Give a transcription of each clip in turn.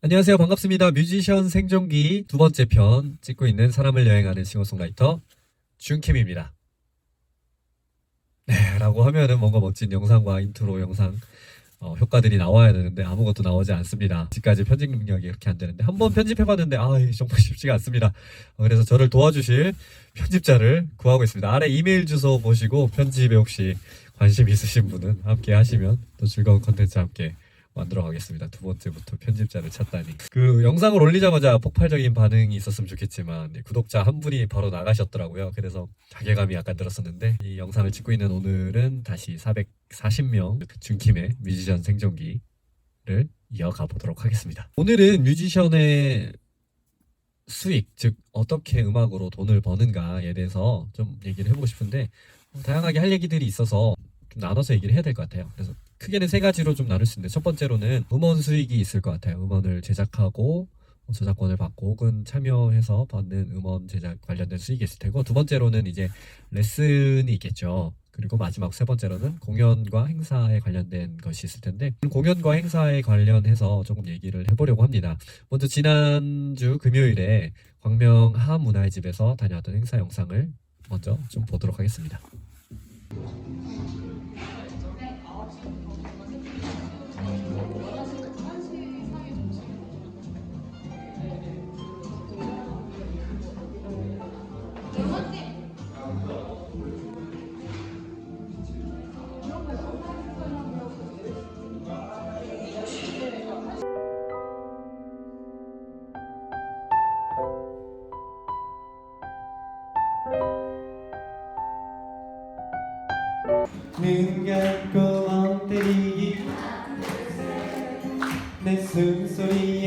안녕하세요. 반갑습니다. 뮤지션 생존기 두 번째 편 찍고 있는 사람을 여행하는 싱어송라이터 준킴입니다. 네, 라고 하면은 뭔가 멋진 영상과 인트로 영상 어, 효과들이 나와야 되는데 아무것도 나오지 않습니다. 아직까지 편집 능력이 이렇게 안 되는데 한번 편집해봤는데 아 정말 쉽지가 않습니다. 어, 그래서 저를 도와주실 편집자를 구하고 있습니다. 아래 이메일 주소 보시고 편집에 혹시 관심 있으신 분은 함께 하시면 또 즐거운 컨텐츠 함께 만들어 가겠습니다. 두 번째부터 편집자를 찾다니. 그 영상을 올리자마자 폭발적인 반응이 있었으면 좋겠지만 네, 구독자 한 분이 바로 나가셨더라고요. 그래서 자괴감이 약간 들었었는데 이 영상을 찍고 있는 오늘은 다시 440명 준킴의 뮤지션 생존기를 이어가 보도록 하겠습니다. 오늘은 뮤지션의 수익, 즉 어떻게 음악으로 돈을 버는가에 대해서 좀 얘기를 해보고 싶은데 어, 다양하게 할 얘기들이 있어서 좀 나눠서 얘기를 해야 될 것 같아요. 그래서 크게는 세 가지로 좀 나눌 수 있는데 첫 번째로는 음원 수익이 있을 것 같아요. 음원을 제작하고 뭐 저작권을 받고 혹은 참여해서 받는 음원 제작 관련된 수익이 있을 테고 두 번째로는 이제 레슨이 있겠죠. 그리고 마지막 세 번째로는 공연과 행사에 관련된 것이 있을 텐데 공연과 행사에 관련해서 조금 얘기를 해보려고 합니다. 먼저 지난주 금요일에 광명 하문화의 집에서 다녀왔던 행사 영상을 먼저 좀 보도록 하겠습니다. 눈 감고 멍 때리기. 내 숨소리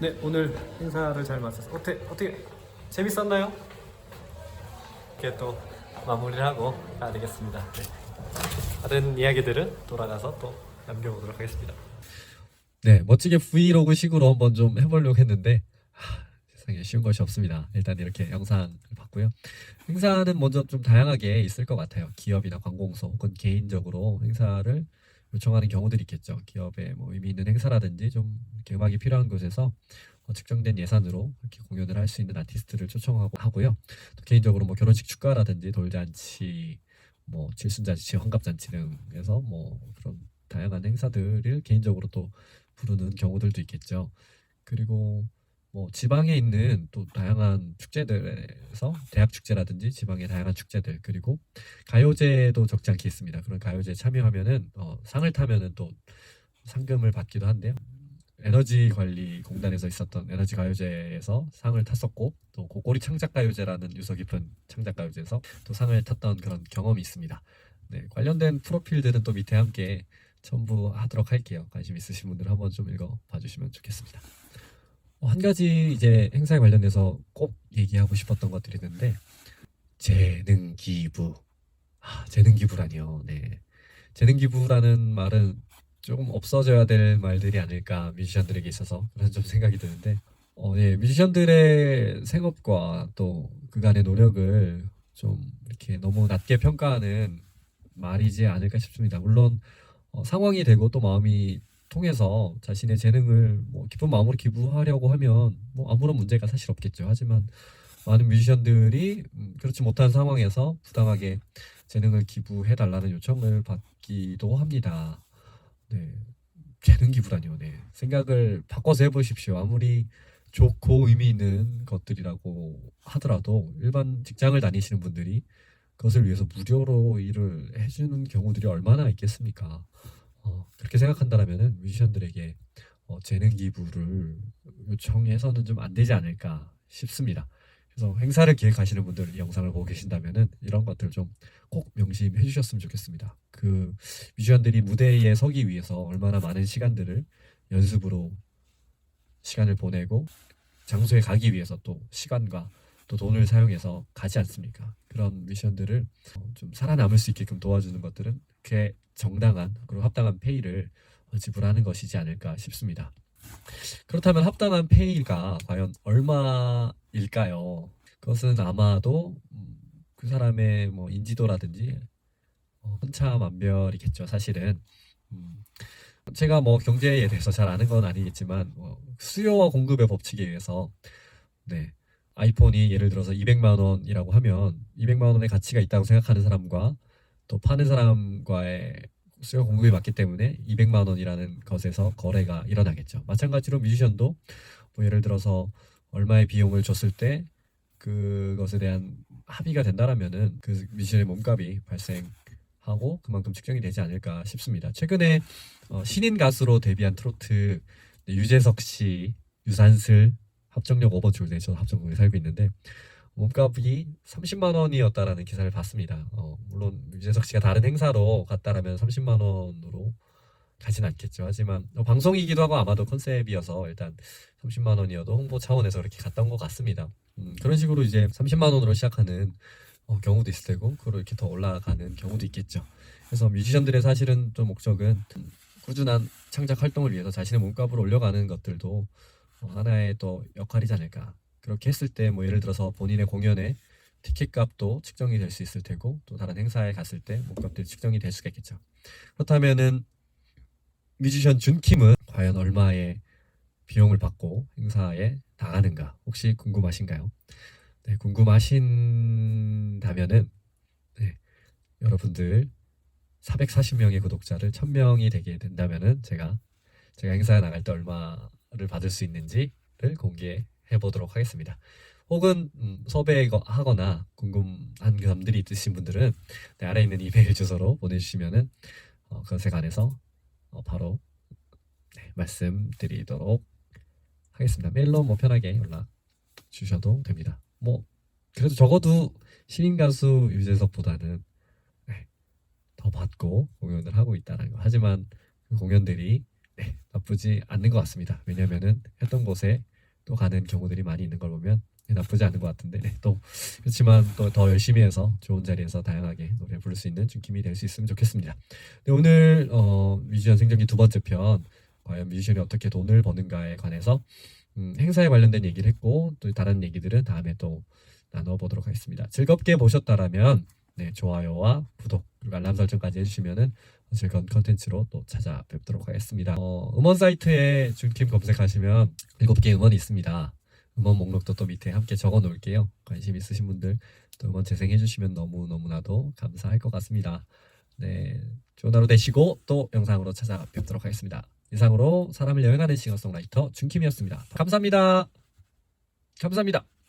네, 오늘 행사를 잘 마쳐서 어떻게 어떻게 재밌었나요? 이렇게 또 마무리를 하고 가야 되겠습니다. 네. 다른 이야기들은 돌아가서 또 남겨보도록 하겠습니다. 네, 멋지게 브이로그 식으로 한번 좀 해보려고 했는데 하, 세상에 쉬운 것이 없습니다. 일단 이렇게 영상을 봤고요. 행사는 먼저 좀 다양하게 있을 것 같아요. 기업이나 관공서 혹은 개인적으로 행사를 요청하는 경우들이 있겠죠. 기업에 뭐 의미 있는 행사라든지 좀 음악이 필요한 곳에서 어, 측정된 예산으로 이렇게 공연을 할 수 있는 아티스트를 초청하고 하고요. 또 개인적으로 뭐 결혼식 축가라든지 돌잔치, 뭐 칠순잔치, 환갑잔치 등에서 뭐 그런 다양한 행사들을 개인적으로 또 부르는 경우들도 있겠죠. 그리고 뭐 지방에 있는 또 다양한 축제들에서 대학 축제라든지 지방의 다양한 축제들 그리고 가요제도 적지 않게 있습니다. 그런 가요제 참여하면은 어, 상을 타면은 또 상금을 받기도 한데요. 에너지 관리 공단에서 있었던 에너지 가요제에서 상을 탔었고 또 고꼬리 창작 가요제라는 유서 깊은 창작 가요제에서 또 상을 탔던 그런 경험이 있습니다. 네, 관련된 프로필들은 또 밑에 함께 첨부하도록 할게요. 관심 있으신 분들 한번 좀 읽어 봐주시면 좋겠습니다. 어, 한 가지 이제 행사에 관련해서 꼭 얘기하고 싶었던 것들이 있는데 재능 기부 아, 재능 기부라니요. 네. 재능 기부라는 말은 조금 없어져야 될 말들이 아닐까 뮤지션들에게 있어서 그런 좀 생각이 드는데 어, 예, 뮤지션들의 생업과 또 그간의 노력을 좀 이렇게 너무 낮게 평가하는 말이지 않을까 싶습니다. 물론 어, 상황이 되고 또 마음이 통해서 자신의 재능을 뭐 기쁜 마음으로 기부하려고 하면 뭐 아무런 문제가 사실 없겠죠. 하지만 많은 뮤지션들이 음, 그렇지 못한 상황에서 부당하게 재능을 기부해 달라는 요청을 받기도 합니다. 네. 재능 기부라니요. 네. 생각을 바꿔서 해 보십시오. 아무리 좋고 의미 있는 것들이라고 하더라도 일반 직장을 다니시는 분들이 그것을 위해서 무료로 일을 해주는 경우들이 얼마나 있겠습니까? 어, 그렇게 생각한다면은 뮤지션들에게 어, 재능 기부를 요청해서는 좀 안 되지 않을까 싶습니다. 그래서 행사를 기획하시는 분들 이 영상을 보고 계신다면은 이런 것들 좀 꼭 명심해 주셨으면 좋겠습니다. 그 뮤지션들이 무대에 서기 위해서 얼마나 많은 시간들을 연습으로 시간을 보내고 장소에 가기 위해서 또 시간과 또 돈을 사용해서 가지 않습니까? 그런 미션들을 어, 좀 살아남을 수 있게끔 도와주는 것들은 그게 정당한 그리고 합당한 페이를 어, 지불하는 것이지 않을까 싶습니다. 그렇다면 합당한 페이가 과연 얼마일까요? 그것은 아마도 음, 그 사람의 뭐 인지도라든지 어, 천차만별이겠죠. 사실은 음, 제가 뭐 경제에 대해서 잘 아는 건 아니겠지만 뭐 수요와 공급의 법칙에 의해서 네 아이폰이 예를 들어서 200만 원이라고 하면 200만 원의 가치가 있다고 생각하는 사람과 또 파는 사람과의 수요 공급이 맞기 때문에 200만 원이라는 것에서 거래가 일어나겠죠. 마찬가지로 뮤지션도 뭐 예를 들어서 얼마의 비용을 줬을 때 그것에 대한 합의가 된다라면은 그 뮤지션의 몸값이 발생하고 그만큼 측정이 되지 않을까 싶습니다. 최근에 어, 신인 가수로 데뷔한 트로트 네, 유재석 씨, 유산슬 합정역 5번 출구에 저 합정역에 살고 있는데 몸값이 30만 원이었다라는 기사를 봤습니다. 어, 물론 유재석 씨가 다른 행사로 갔다라면 30만 원으로 가진 않겠죠. 하지만 어, 방송이기도 하고 아마도 컨셉이어서 일단 30만 원이어도 홍보 차원에서 그렇게 갔던 것 같습니다. 음, 그런 식으로 이제 30만 원으로 시작하는 어, 경우도 있을 테고 그로 이렇게 더 올라가는 경우도 있겠죠. 그래서 뮤지션들의 사실은 좀 목적은 음, 꾸준한 창작 활동을 위해서 자신의 몸값을 올려가는 것들도 어, 하나의 또 역할이지 않을까. 그렇게 했을 때 뭐 예를 들어서 본인의 공연의 티켓 값도 측정이 될 수 있을 테고 또 다른 행사에 갔을 때 몸값들이 측정이 될 수가 있겠죠. 그렇다면은 뮤지션 준킴은 과연 얼마의 비용을 받고 행사에 나가는가 혹시 궁금하신가요? 네, 궁금하신다면은 네, 여러분들 440명의 구독자를 1000명이 되게 된다면은 제가 제가 행사에 나갈 때 얼마 를 받을 수 있는지를 공개해 보도록 하겠습니다. 혹은 음, 섭외하거나 궁금한 점들이 있으신 분들은 네, 아래 있는 이메일 주소로 보내주시면은 어, 그것에 관해서 어, 바로 네, 말씀드리도록 하겠습니다. 메일로 뭐 편하게 연락 주셔도 됩니다. 뭐 그래도 적어도 신인 가수 유재석보다는 네, 더 받고 공연을 하고 있다는 거. 하지만 그 공연들이 네, 나쁘지 않는 것 같습니다. 왜냐면은 했던 곳에 또 가는 경우들이 많이 있는 걸 보면 네, 나쁘지 않은 것 같은데 네, 또 그렇지만 또 더 열심히 해서 좋은 자리에서 다양하게 노래 부를 수 있는 준킴이 될 수 있으면 좋겠습니다. 네, 오늘 어, 뮤지션 생존기 두 번째 편 과연 뮤지션이 어떻게 돈을 버는가에 관해서 음, 행사에 관련된 얘기를 했고 또 다른 얘기들은 다음에 또 나눠보도록 하겠습니다. 즐겁게 보셨다라면 네, 좋아요와 구독 알람 설정까지 해주시면은 즐거운 컨텐츠로 또 찾아뵙도록 하겠습니다. 어, 음원 사이트에 준킴 검색하시면 7개 음원이 있습니다. 음원 목록도 또 밑에 함께 적어 놓을게요. 관심 있으신 분들 또 음원 재생해 주시면 너무너무나도 감사할 것 같습니다. 네, 좋은 하루 되시고 또 영상으로 찾아뵙도록 하겠습니다. 이상으로 사람을 여행하는 싱어송라이터 준킴이었습니다. 감사합니다. 감사합니다.